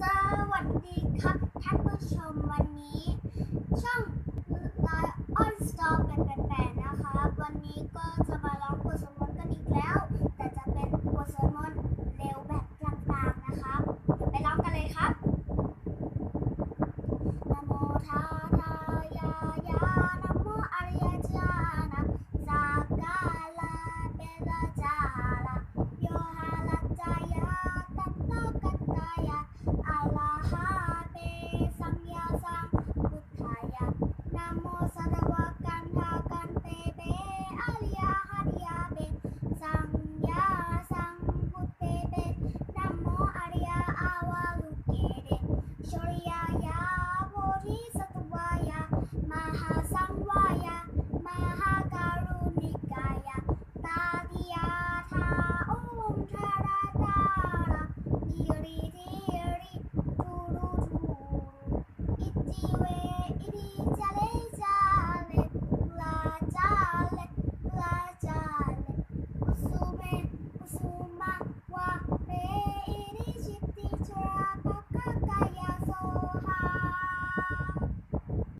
สวัสดีครับท่านผู้ชมวันนี้ ช่อง Lion Star 888 นะคะ วันนี้ก็